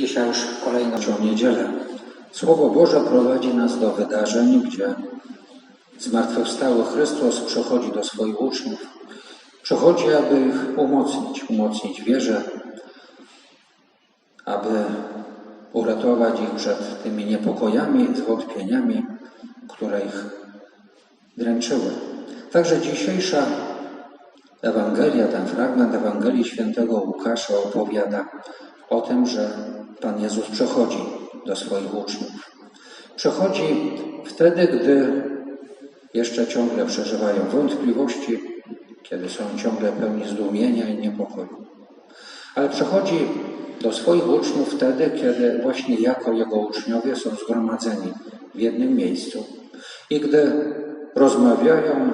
Dzisiaj już kolejną niedzielę. Słowo Boże prowadzi nas do wydarzeń, gdzie zmartwychwstały Chrystus przychodzi do swoich uczniów. Przychodzi, aby ich umocnić, umocnić wierze, aby uratować ich przed tymi niepokojami, zwątpieniami, które ich dręczyły. Także dzisiejsza Ewangelia, ten fragment Ewangelii świętego Łukasza opowiada o tym, że Pan Jezus przechodzi do swoich uczniów. Przechodzi wtedy, gdy jeszcze ciągle przeżywają wątpliwości, kiedy są ciągle pełni zdumienia i niepokoju. Ale przechodzi do swoich uczniów wtedy, kiedy właśnie jako Jego uczniowie są zgromadzeni w jednym miejscu i gdy rozmawiają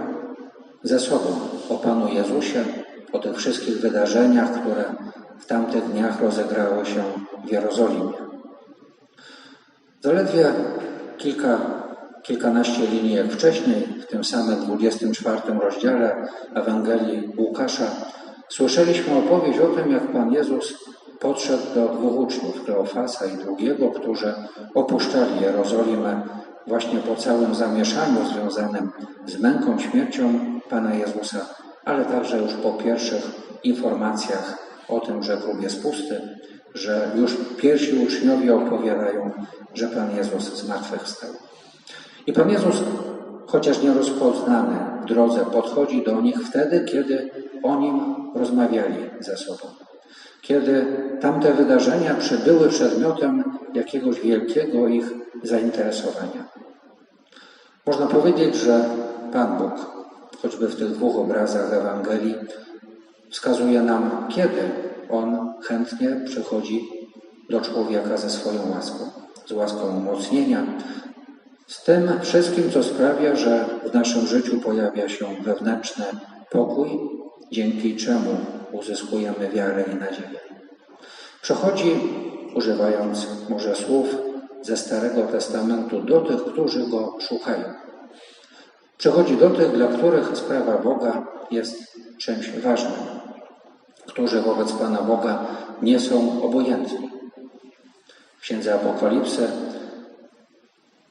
ze sobą o Panu Jezusie, o tych wszystkich wydarzeniach, które w tamtych dniach rozegrały się w Jerozolimie. Zaledwie kilka, kilkanaście linii jak wcześniej, w tym samym 24 rozdziale Ewangelii Łukasza, słyszeliśmy opowieść o tym, jak Pan Jezus podszedł do dwóch uczniów, Kleofasa i drugiego, którzy opuszczali Jerozolimę właśnie po całym zamieszaniu związanym z męką, śmiercią Pana Jezusa, ale także już po pierwszych informacjach o tym, że grób jest pusty, że już pierwsi uczniowie opowiadają, że Pan Jezus zmartwychwstał. I Pan Jezus, chociaż nierozpoznany w drodze, podchodzi do nich wtedy, kiedy o Nim rozmawiali ze sobą. Kiedy tamte wydarzenia przybyły przedmiotem jakiegoś wielkiego ich zainteresowania. Można powiedzieć, że Pan Bóg, choćby w tych dwóch obrazach Ewangelii, wskazuje nam, kiedy On chętnie przychodzi do człowieka ze swoją łaską, z łaską umocnienia, z tym wszystkim, co sprawia, że w naszym życiu pojawia się wewnętrzny pokój, dzięki czemu uzyskujemy wiarę i nadzieję. Przechodzi, używając może słów ze Starego Testamentu, do tych, którzy Go szukają. Przechodzi do tych, dla których sprawa Boga jest czymś ważnym, którzy wobec Pana Boga nie są obojętni. W Księdze Apokalipsy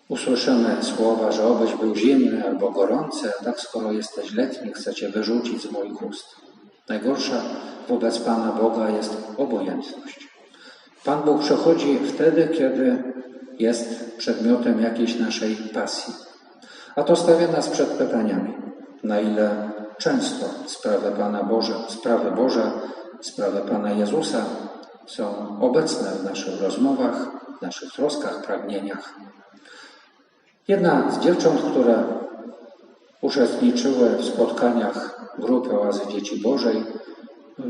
usłyszymy słowa, że obyś był zimny albo gorący, a tak skoro jesteś letni, chcecie wyrzucić z moich ust. Najgorsza wobec Pana Boga jest obojętność. Pan Bóg przechodzi wtedy, kiedy jest przedmiotem jakiejś naszej pasji. A to stawia nas przed pytaniami, na ile często sprawy Pana Boże, sprawy Boże, sprawy Pana Jezusa są obecne w naszych rozmowach, w naszych troskach, pragnieniach. Jedna z dziewcząt, które uczestniczyły w spotkaniach grupy Oazy Dzieci Bożej,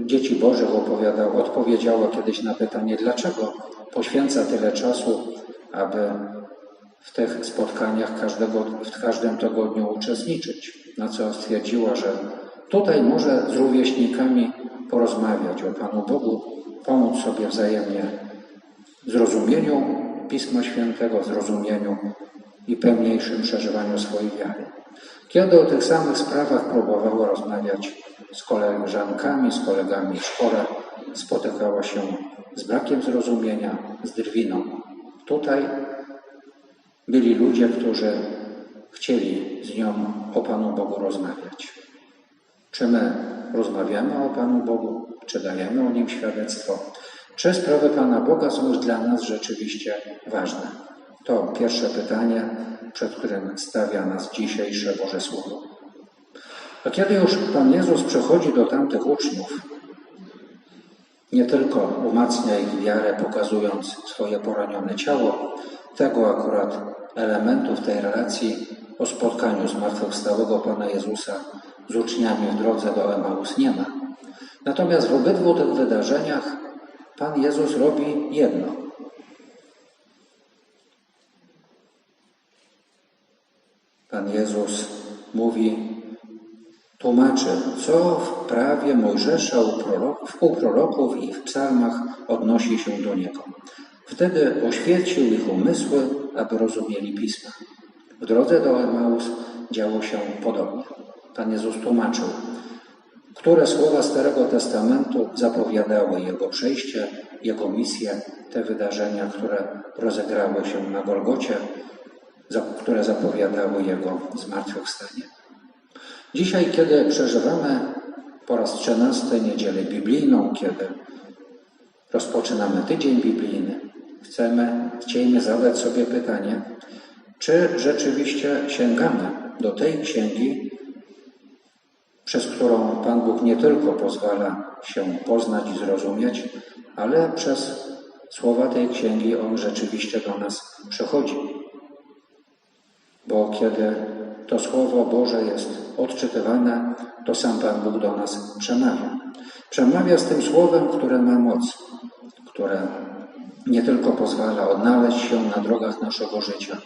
Dzieci Bożych opowiadał, odpowiedziała kiedyś na pytanie, dlaczego poświęca tyle czasu, aby w tych spotkaniach każdego, w każdym tygodniu uczestniczyć. Na co stwierdziła, że tutaj może z rówieśnikami porozmawiać o Panu Bogu, pomóc sobie wzajemnie w zrozumieniu Pisma Świętego, zrozumieniu i pełniejszym przeżywaniu swojej wiary. Kiedy o tych samych sprawach próbowała rozmawiać z koleżankami, z kolegami w szkole, spotykała się z brakiem zrozumienia, z drwiną. Tutaj byli ludzie, którzy chcieli z nią o Panu Bogu rozmawiać. Czy my rozmawiamy o Panu Bogu? Czy dajemy o Nim świadectwo? Czy sprawy Pana Boga są już dla nas rzeczywiście ważne? To pierwsze pytanie, przed którym stawia nas dzisiejsze Boże Słowo. A kiedy już Pan Jezus przychodzi do tamtych uczniów, nie tylko umacnia ich wiarę, pokazując swoje poranione ciało, tego akurat elementu w tej relacji o spotkaniu zmartwychwstałego Pana Jezusa z uczniami w drodze do Emaus nie ma. Natomiast w obydwu tych wydarzeniach Pan Jezus robi jedno. Pan Jezus mówi, tłumaczy, co w prawie Mojżesza u proroków, u proroków i w psalmach odnosi się do Niego. Wtedy oświecił ich umysły, aby rozumieli Pisma. W drodze do Emaus działo się podobnie. Pan Jezus tłumaczył, które słowa Starego Testamentu zapowiadały Jego przejście Jego misję, te wydarzenia, które rozegrały się na Golgocie, które zapowiadały Jego zmartwychwstanie. Dzisiaj, kiedy przeżywamy po raz trzynasty niedzielę biblijną, kiedy rozpoczynamy tydzień biblijny, chcemy, chcielibyśmy zadać sobie pytanie, czy rzeczywiście sięgamy do tej księgi, przez którą Pan Bóg nie tylko pozwala się poznać i zrozumieć, ale przez słowa tej księgi On rzeczywiście do nas przychodzi. Bo kiedy to Słowo Boże jest odczytywane, to sam Pan Bóg do nas przemawia. Przemawia z tym Słowem, które ma moc, które nie tylko pozwala odnaleźć się na drogach naszego życia,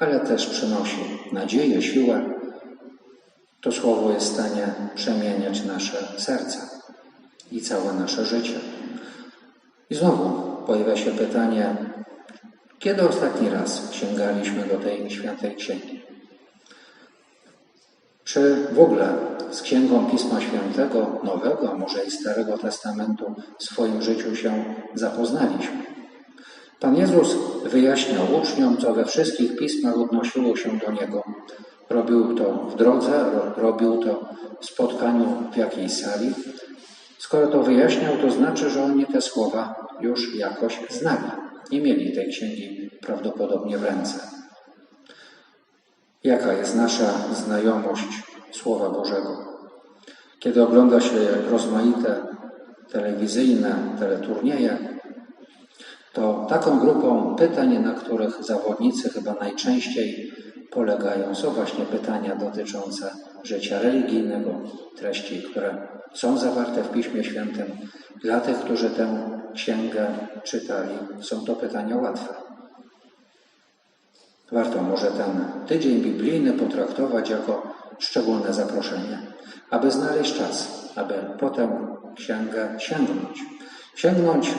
ale też przynosi nadzieję, siłę. To Słowo jest w stanie przemieniać nasze serca i całe nasze życie. I znowu pojawia się pytanie, kiedy ostatni raz sięgaliśmy do tej świętej księgi? Czy w ogóle z Księgą Pisma Świętego, Nowego, a może i Starego Testamentu w swoim życiu się zapoznaliśmy? Pan Jezus wyjaśniał uczniom, co we wszystkich pismach odnosiło się do Niego. Robił to w drodze, robił to w spotkaniu w jakiejś sali. Skoro to wyjaśniał, to znaczy, że oni te słowa już jakoś znali. Nie mieli tej księgi prawdopodobnie w ręce. Jaka jest nasza znajomość Słowa Bożego? Kiedy ogląda się rozmaite telewizyjne teleturnieje, to taką grupą pytań, na których zawodnicy chyba najczęściej polegają, są właśnie pytania dotyczące życia religijnego, treści, które są zawarte w Piśmie Świętym. Dla tych, którzy tę księgę czytali, są to pytania łatwe. Warto może ten tydzień biblijny potraktować jako szczególne zaproszenie, aby znaleźć czas, aby potem księgę sięgnąć. Sięgnąć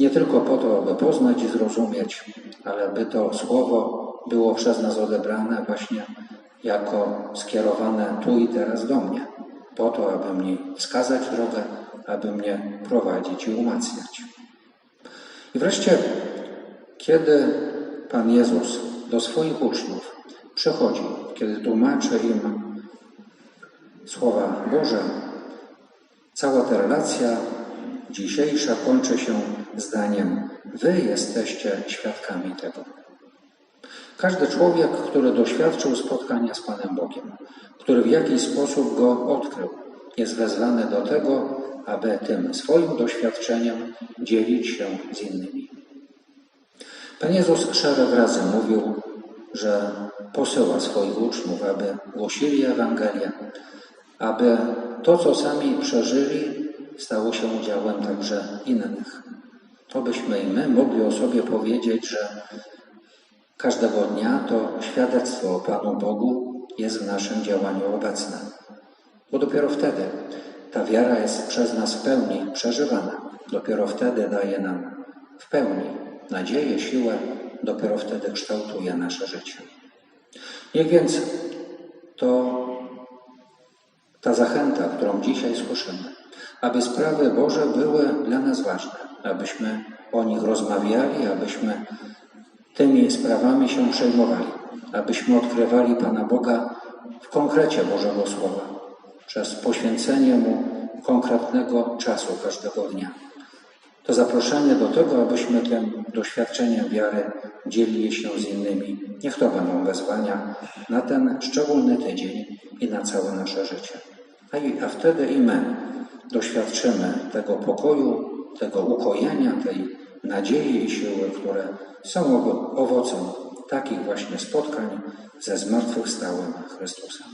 nie tylko po to, aby poznać i zrozumieć, ale by to słowo było przez nas odebrane właśnie jako skierowane tu i teraz do mnie, po to, aby mnie wskazać drogę, aby mnie prowadzić i umacniać. I wreszcie, kiedy Pan Jezus do swoich uczniów przychodzi, kiedy tłumaczy im słowa Boże, cała ta relacja dzisiejsza kończy się zdaniem: Wy jesteście świadkami tego. Każdy człowiek, który doświadczył spotkania z Panem Bogiem, który w jakiś sposób go odkrył, jest wezwany do tego, aby tym swoim doświadczeniem dzielić się z innymi. Pan Jezus szereg razy mówił, że posyła swoich uczniów, aby głosili Ewangelię, aby to, co sami przeżyli, stało się udziałem także innych. To byśmy i my mogli o sobie powiedzieć, że każdego dnia to świadectwo o Panu Bogu jest w naszym działaniu obecne. Bo dopiero wtedy ta wiara jest przez nas w pełni przeżywana. Dopiero wtedy daje nam w pełni nadzieję, siłę, dopiero wtedy kształtuje nasze życie. Niech więc to ta zachęta, którą dzisiaj słyszymy, aby sprawy Boże były dla nas ważne, abyśmy o nich rozmawiali, abyśmy tymi sprawami się przejmowali, abyśmy odkrywali Pana Boga w konkrecie Bożego Słowa, przez poświęcenie Mu konkretnego czasu każdego dnia. To zaproszenie do tego, abyśmy tym doświadczeniem wiary dzielili się z innymi. Niech to będą wezwania na ten szczególny tydzień i na całe nasze życie. A, i, a wtedy i my doświadczymy tego pokoju, tego ukojenia, tej nadziei i siły, które są owocem takich właśnie spotkań ze zmartwychwstałym Chrystusem.